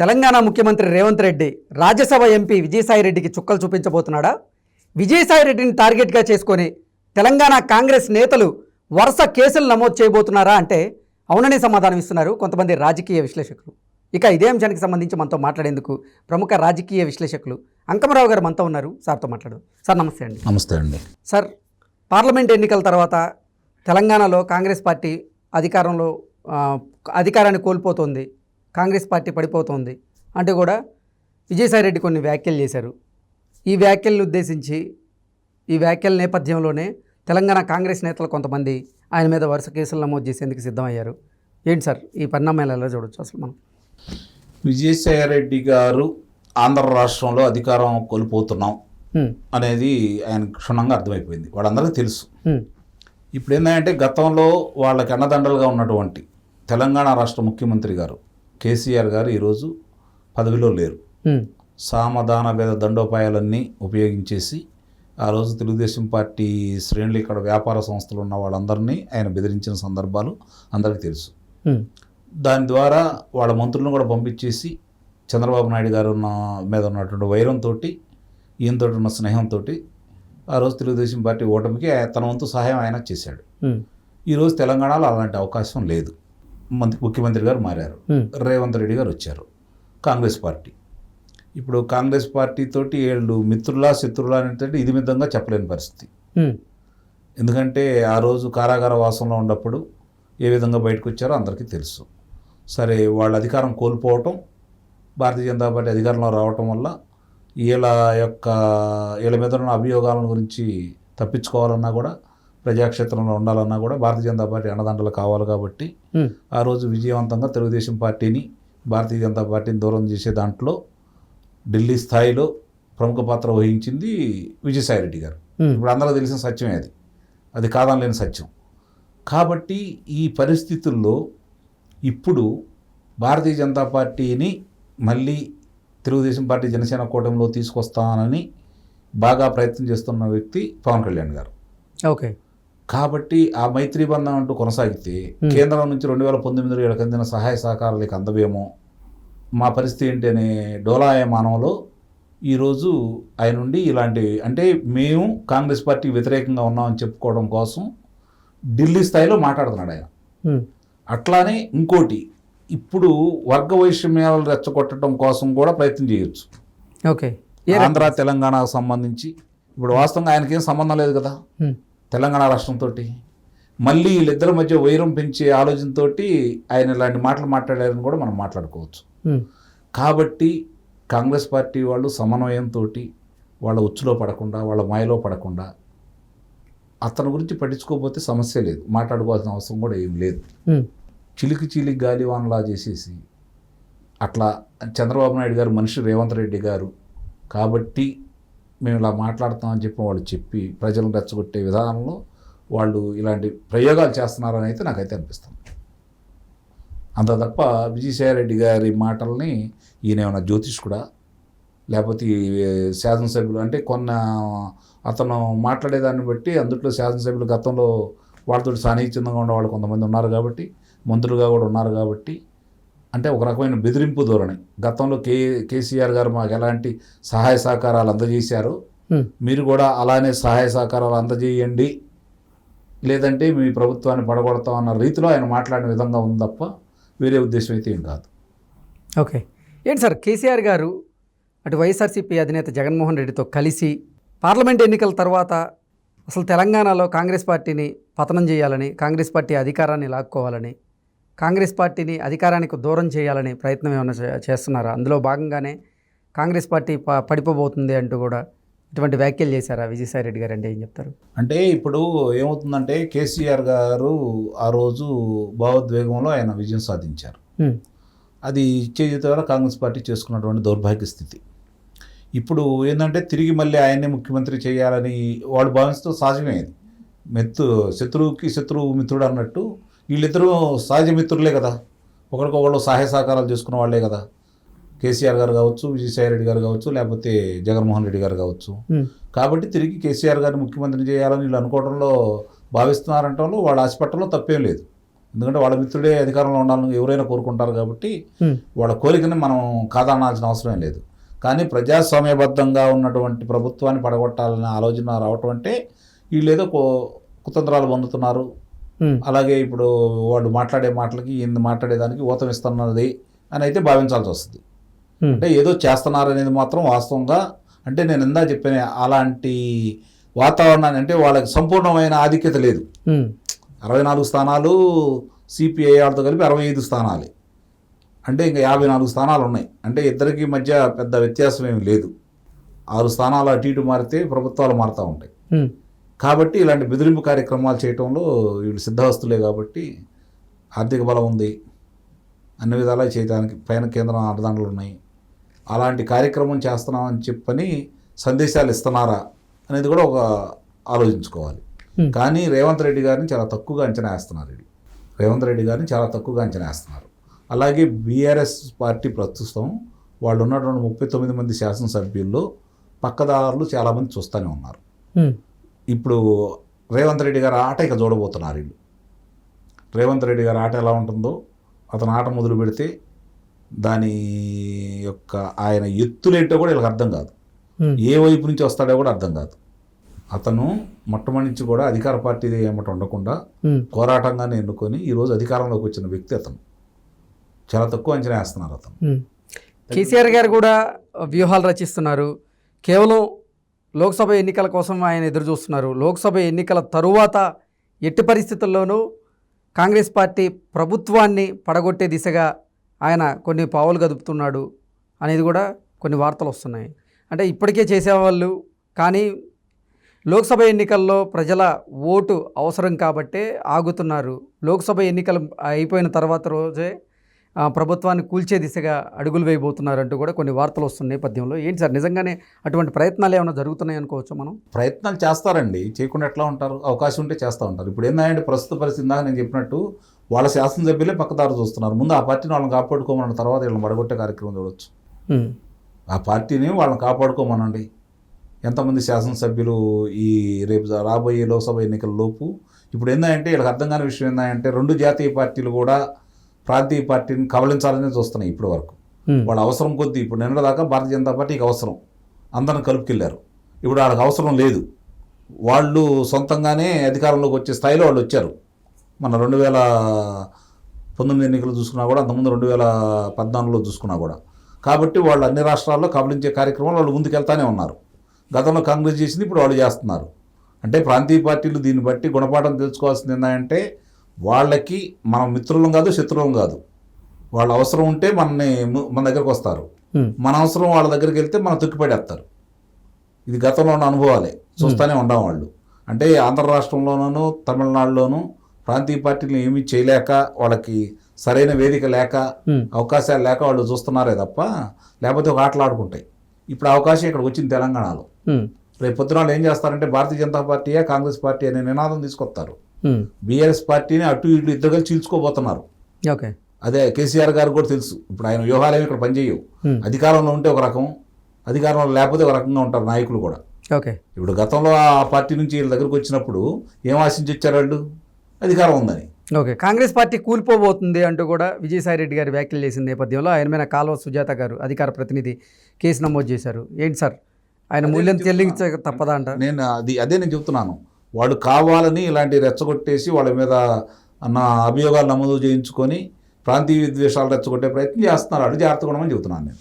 తెలంగాణ ముఖ్యమంత్రి రేవంత్ రెడ్డి రాజ్యసభ ఎంపీ విజయసాయి రెడ్డికి చుక్కలు చూపించబోతున్నాడా? విజయసాయి రెడ్డిని టార్గెట్గా చేసుకొని తెలంగాణ కాంగ్రెస్ నేతలు వరుస కేసులు నమోదు చేయబోతున్నారా అంటే అవుననే సమాధానం ఇస్తున్నారు కొంతమంది రాజకీయ విశ్లేషకులు. ఇక ఇదే అంశానికి సంబంధించి మనతో మాట్లాడేందుకు ప్రముఖ రాజకీయ విశ్లేషకులు అంకమరావు గారు మనతో ఉన్నారు. సార్తో మాట్లాడు సార్ నమస్తే అండి. నమస్తే అండి. సార్ పార్లమెంట్ ఎన్నికల తర్వాత తెలంగాణలో కాంగ్రెస్ పార్టీ అధికారంలో అధికారాన్ని కోల్పోతోంది. కాంగ్రెస్ పార్టీ పడిపోతోంది. అంటే కూడా విజయసాయి రెడ్డి కొన్ని వ్యాఖ్యలు చేశారు. ఈ వ్యాఖ్యలను ఉద్దేశించి ఈ వ్యాఖ్యల నేపథ్యంలోనే తెలంగాణ కాంగ్రెస్ నేతలు కొంతమంది ఆయన మీద వరుస కేసులు నమోదు చేసేందుకు సిద్ధమయ్యారు. ఏంటి సార్? ఈ పరిణామాలు ఎలా చూడొచ్చు అసలు మనం? విజయసాయిరెడ్డి గారు ఆంధ్ర రాష్ట్రంలో అధికారం కోల్పోతున్నాం అనేది ఆయన క్షుణ్ణంగా అర్థమైపోయింది. వాళ్ళందరికీ తెలుసు. ఇప్పుడు ఏంటంటే గతంలో వాళ్ళకి అన్నదండలుగా ఉన్నటువంటి తెలంగాణ రాష్ట్ర ముఖ్యమంత్రి గారు కేసీఆర్ గారు ఈరోజు పదవిలో లేరు. సామధాన భేద దండోపాయాలన్నీ ఉపయోగించేసి ఆ రోజు తెలుగుదేశం పార్టీ శ్రేణులు ఇక్కడ వ్యాపార సంస్థలు ఉన్న వాళ్ళందరినీ ఆయన బెదిరించిన సందర్భాలు అందరికీ తెలుసు. దాని ద్వారా వాళ్ళ మంత్రులను కూడా పంపించేసి చంద్రబాబు నాయుడు గారు ఉన్న మీద ఉన్నటువంటి వైరంతో ఈయనతో ఉన్న స్నేహంతో ఆ రోజు తెలుగుదేశం పార్టీ ఓటమికి తన వంతు సహాయం ఆయన చేశాడు. ఈరోజు తెలంగాణలో అలాంటి అవకాశం లేదు. మంత్రి ముఖ్యమంత్రి గారు మారారు. రేవంత్ రెడ్డి గారు వచ్చారు. కాంగ్రెస్ పార్టీ. ఇప్పుడు కాంగ్రెస్ పార్టీ తోటి వీళ్ళు మిత్రులా శత్రులా అనేటువంటి ఇది మితంగా చెప్పలేని పరిస్థితి. ఎందుకంటే ఆ రోజు కారాగార వాసంలో ఉన్నప్పుడు ఏ విధంగా బయటకు వచ్చారో అందరికీ తెలుసు. సరే వాళ్ళ అధికారం కోల్పోవటం భారతీయ జనతా పార్టీ అధికారంలో రావటం వల్ల వీళ్ళ యొక్క వీళ్ళ మీద ఉన్న అభియోగాల గురించి తప్పించుకోవాలన్నా కూడా ప్రజాక్షేత్రంలో ఉండాలన్నా కూడా భారతీయ జనతా పార్టీ అండదండలు కావాలి కాబట్టి ఆ రోజు విజయవంతంగా తెలుగుదేశం పార్టీని భారతీయ జనతా పార్టీని దూరం చేసే దాంట్లో ఢిల్లీ స్థాయిలో ప్రముఖ పాత్ర వహించింది విజయసాయిరెడ్డి గారు. ఇప్పుడు అందరూ తెలిసిన సత్యమే అది. అది కాదనలేని సత్యం. కాబట్టి ఈ పరిస్థితుల్లో ఇప్పుడు భారతీయ జనతా పార్టీని మళ్ళీ తెలుగుదేశం పార్టీ జనసేన కూటమిలో తీసుకొస్తానని బాగా ప్రయత్నం చేస్తున్న వ్యక్తి పవన్ కళ్యాణ్ గారు. ఓకే. కాబట్టి ఆ మైత్రి బంధం అంటూ కొనసాగితే. కేంద్రం నుంచి రెండు వేల పంతొమ్మిదిలో వీళ్ళకి అందిన సహాయ సహకారాలకు అందవేమో? మా పరిస్థితి ఏంటి అనే డోలాయమానంలో ఈరోజు ఆయన నుండి ఇలాంటి అంటే మేము కాంగ్రెస్ పార్టీకి వ్యతిరేకంగా ఉన్నామని చెప్పుకోవడం కోసం ఢిల్లీ స్థాయిలో మాట్లాడుతున్నాడు ఆయన. అట్లానే ఇంకోటి ఇప్పుడు వర్గ వైషమ్యాలను రెచ్చగొట్టడం కోసం కూడా ప్రయత్నం చేయొచ్చు. ఓకే? ఆంధ్ర తెలంగాణకు సంబంధించి. ఇప్పుడు వాస్తవంగా ఆయనకేం సంబంధం లేదు కదా? తెలంగాణ రాష్ట్రంతో మళ్ళీ వీళ్ళిద్దరి మధ్య వైరం పెంచే ఆలోచనతో ఆయన ఇలాంటి మాటలు మాట్లాడారని కూడా మనం మాట్లాడుకోవచ్చు. కాబట్టి కాంగ్రెస్ పార్టీ వాళ్ళు సమన్వయంతో వాళ్ళ ఉచ్చులో పడకుండా వాళ్ళ మాయలో పడకుండా అతని గురించి పట్టించుకోకపోతే సమస్య లేదు. మాట్లాడుకోవాల్సిన అవసరం కూడా ఏం లేదు. చిలికి చిలికి గాలివానలా చేసేసి అట్లా చంద్రబాబు నాయుడు గారు మనిషి రేవంత్ రెడ్డి గారు కాబట్టి మేము ఇలా మాట్లాడతామని చెప్పి వాళ్ళు చెప్పి ప్రజలను రెచ్చగొట్టే విధానంలో వాళ్ళు ఇలాంటి ప్రయోగాలు చేస్తున్నారని అయితే నాకైతే అనిపిస్తుంది. అంత తప్ప విజయసాయిరెడ్డి గారి మాటల్ని ఈయన ఏమైనా జ్యోతిష్కుడా? లేకపోతే శాసనసభ్యులు అంటే కొన్న అతను మాట్లాడేదాన్ని బట్టి అందుట్లో శాసనసభ్యులు గతంలో వాళ్ళతో సాన్నిహిత్యంగా ఉన్న వాళ్ళు కొంతమంది ఉన్నారు కాబట్టి మంత్రులుగా కూడా ఉన్నారు కాబట్టి అంటే ఒక రకమైన బెదిరింపు ధోరణి. గతంలో కే కేసీఆర్ గారు మాకు ఎలాంటి సహాయ సహకారాలు అందజేశారు. మీరు కూడా అలానే సహాయ సహకారాలు అందజేయండి. లేదంటే మీ ప్రభుత్వాన్ని పడగొడతాం అన్న రీతిలో ఆయన మాట్లాడిన విధంగా ఉంది తప్ప వేరే ఉద్దేశం అయితే ఏం కాదు. ఓకే. ఏంటి సార్ కేసీఆర్ గారు అటు వైఎస్ఆర్సీపీ అధినేత జగన్మోహన్ రెడ్డితో కలిసి పార్లమెంట్ ఎన్నికల తర్వాత అసలు తెలంగాణలో కాంగ్రెస్ పార్టీని పతనం చేయాలని కాంగ్రెస్ పార్టీ అధికారాన్ని లాక్కోవాలని కాంగ్రెస్ పార్టీని అధికారానికి దూరం చేయాలని ప్రయత్నం ఏమైనా చేస్తున్నారా? అందులో భాగంగానే కాంగ్రెస్ పార్టీ పడిపోబోతుంది అంటూ కూడా ఇటువంటి వ్యాఖ్యలు చేశారా విజయసాయి రెడ్డి గారు? అంటే ఏం చెప్తారు? అంటే ఇప్పుడు ఏమవుతుందంటే కేసీఆర్ గారు ఆ రోజు భావోద్వేగంలో ఆయన విజయం సాధించారు. అది ఇచ్చే ద్వారా కాంగ్రెస్ పార్టీ చేసుకున్నటువంటి దౌర్భాగ్య స్థితి. ఇప్పుడు ఏంటంటే తిరిగి మళ్ళీ ఆయన్నే ముఖ్యమంత్రి చేయాలని వాళ్ళు భావిస్తూ సహజమే అది. మెత్తు శత్రువుకి శత్రువు మిత్రుడు అన్నట్టు వీళ్ళిద్దరూ సహజ మిత్రులే కదా. ఒకరికొకళ్ళు సహాయ సహకారాలు చేసుకున్న వాళ్ళే కదా. కేసీఆర్ గారు కావచ్చు విజయసాయి రెడ్డి గారు కావచ్చు లేకపోతే జగన్మోహన్ రెడ్డి గారు కావచ్చు. కాబట్టి తిరిగి కేసీఆర్ గారిని ముఖ్యమంత్రి చేయాలని వీళ్ళు అనుకోవడంలో భావిస్తున్నారంటంలో వాళ్ళు ఆశపట్టడంలో తప్పేం లేదు. ఎందుకంటే వాళ్ళ మిత్రుడే అధికారంలో ఉండాలని ఎవరైనా కోరుకుంటారు కాబట్టి. వాళ్ళ కోరికని మనం కాదనాల్సిన అవసరం లేదు. కానీ ప్రజాస్వామ్యబద్ధంగా ఉన్నటువంటి ప్రభుత్వాన్ని పడగొట్టాలనే ఆలోచన రావటం అంటే వీళ్ళు ఏదో కో- కుతంత్రాలు పొందుతున్నారు. అలాగే ఇప్పుడు వాళ్ళు మాట్లాడే మాటలకి ఈయన మాట్లాడేదానికి ఊతం ఇస్తున్నది అని అయితే భావించాల్సి వస్తుంది. హ్మ్. అంటే ఏదో చేస్తున్నారు అనేది మాత్రం వాస్తవంగా అంటే నేను ఇందా చెప్పాను అలాంటి వాతావరణాన్ని అంటే వాళ్ళకి సంపూర్ణమైన ఆధిక్యత లేదు. హ్మ్. అరవై నాలుగు స్థానాలు సిపిఐ వాళ్ళతో కలిపి అరవై ఐదు స్థానాలే. అంటే ఇంకా యాభై నాలుగు స్థానాలు ఉన్నాయి. అంటే ఇద్దరికి మధ్య పెద్ద వ్యత్యాసం ఏమి లేదు. ఆరు స్థానాలు అటు ఇటు మారితే ప్రభుత్వాలు మారుతూ ఉంటాయి. కాబట్టి ఇలాంటి బెదిరింపు కార్యక్రమాలు చేయటంలో వీళ్ళు సిద్ధహస్తులే కాబట్టి ఆర్థిక బలం ఉంది. అన్ని విధాలా చేయడానికి పైన కేంద్రం అడ్డదండలు ఉన్నాయి. అలాంటి కార్యక్రమం చేస్తున్నామని చెప్పని సందేశాలు ఇస్తున్నారా అనేది కూడా ఒక ఆలోచించుకోవాలి. కానీ రేవంత్ రెడ్డి గారిని చాలా తక్కువగా అంచనా వేస్తున్నారు వీళ్ళు. రేవంత్ రెడ్డి గారిని చాలా తక్కువగా అంచనా వేస్తున్నారు. అలాగే బీఆర్ఎస్ పార్టీ ప్రస్తుతం వాళ్ళు ఉన్నటువంటి ముప్పై తొమ్మిది మంది శాసనసభ్యుల్లో పక్కదారులు చాలామంది చూస్తూనే ఉన్నారు. ఇప్పుడు రేవంత్ రెడ్డి గారి ఆట ఇక చూడబోతున్నారు వీళ్ళు రేవంత్ రెడ్డి గారి ఆట ఎలా ఉంటుందో అతను ఆట మొదలు పెడితే దాని యొక్క ఆయన ఎత్తులేంటో కూడా వీళ్ళకి అర్థం కాదు. ఏ వైపు నుంచి వస్తాడో కూడా అర్థం కాదు అతను మొట్టమొదటి నుంచి కూడా అధికార పార్టీ ఏమట ఉండకుండా. పోరాటంగానే ఎన్నుకొని ఈరోజు అధికారంలోకి వచ్చిన వ్యక్తి అతను చాలా తక్కువ అంచనా వేస్తున్నారు అతను. కేసీఆర్ గారు కూడా వ్యూహాలు రచిస్తున్నారు కేవలం లోక్సభ ఎన్నికల కోసం ఆయన ఎదురు చూస్తున్నారు లోక్సభ ఎన్నికల తరువాత ఎట్టి పరిస్థితుల్లోనూ కాంగ్రెస్ పార్టీ ప్రభుత్వాన్ని పడగొట్టే దిశగా ఆయన కొన్ని పావులు గదుపుతున్నాడు అనేది కూడా కొన్ని వార్తలు వస్తున్నాయి. అంటే ఇప్పటికే చేసేవాళ్ళు కానీ లోక్సభ ఎన్నికల్లో ప్రజల ఓటు అవసరం కాబట్టే ఆగుతున్నారు. లోక్సభ ఎన్నికలు అయిపోయిన తర్వాత రోజే ప్రభుత్వాన్ని కూల్చే దిశగా అడుగులు వేయబోతున్నారంటూ కూడా కొన్ని వార్తలు వస్తున్న నేపథ్యంలో. ఏంటి సార్ నిజంగానే అటువంటి ప్రయత్నాలు ఏమైనా జరుగుతున్నాయి అనుకోవచ్చు మనం? ప్రయత్నాలు చేస్తారండి. చేయకుండా ఎట్లా ఉంటారు? అవకాశం ఉంటే చేస్తూ ఉంటారు. ఇప్పుడు ఏంటంటే ప్రస్తుత పరిస్థితి నేను చెప్పినట్టు వాళ్ళ శాసనసభ్యులే పక్కదారు చూస్తున్నారు. ముందు ఆ పార్టీని వాళ్ళని కాపాడుకోమన్న తర్వాత వీళ్ళని పడగొట్టే కార్యక్రమం చూడొచ్చు. ఉమ్, ఆ పార్టీని వాళ్ళని కాపాడుకోమనండి. ఎంతమంది శాసనసభ్యులు ఈ రేపు రాబోయే లోక్సభ ఎన్నికల లోపు ఇప్పుడు ఏంటంటే వీళ్ళకి అర్థం కాని విషయం ఏంటంటే రెండు జాతీయ పార్టీలు కూడా ప్రాంతీయ పార్టీని కబలించాలని చూస్తున్నాయి ఇప్పటి వరకు. వాళ్ళ అవసరం కొద్దీ ఇప్పుడు నిన్న దాకా భారతీయ జనతా పార్టీకి అవసరం. అందరిని కలుపుకెళ్ళారు ఇప్పుడు వాళ్ళకి అవసరం లేదు. వాళ్ళు సొంతంగానే అధికారంలోకి వచ్చే స్థాయిలో వాళ్ళు వచ్చారు. మన రెండు వేల పంతొమ్మిది ఎన్నికలు చూసుకున్నా కూడా అంతకుముందు రెండు వేల పద్నాలుగులో చూసుకున్నా కూడా. కాబట్టి వాళ్ళు అన్ని రాష్ట్రాల్లో కబలించే కార్యక్రమాలు వాళ్ళు ముందుకెళ్తానే ఉన్నారు. గతంలో కాంగ్రెస్ చేసింది ఇప్పుడు వాళ్ళు చేస్తున్నారు. అంటే ప్రాంతీయ పార్టీలు దీన్ని బట్టి గుణపాఠం తెలుసుకోవాల్సింది ఏంటంటే వాళ్ళకి మనం మిత్రులం కాదు శత్రువులం కాదు. వాళ్ళ అవసరం ఉంటే మనని మన దగ్గరకు వస్తారు. మన అవసరం వాళ్ళ దగ్గరికి వెళ్తే మనం తొక్కిపడేస్తారు ఇది గతంలో ఉన్న అనుభవాలే. చూస్తూనే ఉండం వాళ్ళు అంటే ఆంధ్ర రాష్ట్రంలోనూ తమిళనాడులోనూ ప్రాంతీయ పార్టీలు ఏమీ చేయలేక వాళ్ళకి సరైన వేదిక లేక అవకాశాలు లేక వాళ్ళు చూస్తున్నారే తప్ప లేకపోతే ఒక ఆటలు ఆడుకుంటాయి. ఇప్పుడు అవకాశం ఇక్కడికి వచ్చింది తెలంగాణలో. రేపు పొద్దున వాళ్ళు ఏం చేస్తారంటే భారతీయ జనతా పార్టీయే కాంగ్రెస్ పార్టీ అనే నినాదం తీసుకొస్తారు. బీఆర్ఎస్ పార్టీని అటు ఇటు ఇద్దరు కలిసి చీల్చుకోబోతున్నారు. ఓకే అదే కేసీఆర్ గారికి కూడా తెలుసు. ఇప్పుడు ఆయన వ్యూహాలు ఏమి ఇక్కడ పనిచేయవు. ఉమ్, అధికారంలో ఉంటే ఒక రకం అధికారంలో లేకపోతే ఒక రకంగా ఉంటారు నాయకులు కూడా. ఓకే ఇప్పుడు గతంలో ఆ పార్టీ నుంచి వీళ్ళ దగ్గరకు వచ్చినప్పుడు ఏం ఆశించి వచ్చారు వాళ్ళు? అధికారం ఉందని. ఓకే కాంగ్రెస్ పార్టీ కూలిపోబోతుంది అంటూ కూడా విజయసాయి రెడ్డి గారు వ్యాఖ్యలు చేసిన నేపథ్యంలో ఆయన మీద కాలువ సుజాత గారు అధికార ప్రతినిధి కేసు నమోదు చేశారు. ఏంటి సార్? ఆయన మూల్యం చెల్లించక తప్పదా అంట? నేను అది అదే నేను చెప్తున్నాను. వాళ్ళు కావాలని ఇలాంటి రెచ్చగొట్టేసి వాళ్ళ మీద నా అభియోగాలు నమోదు చేయించుకొని ప్రాంతీయ విద్వేషాలు రెచ్చగొట్టే ప్రయత్నం చేస్తున్నారు. అటు జాగ్రత్తగా ఉండమని చెబుతున్నాను నేను.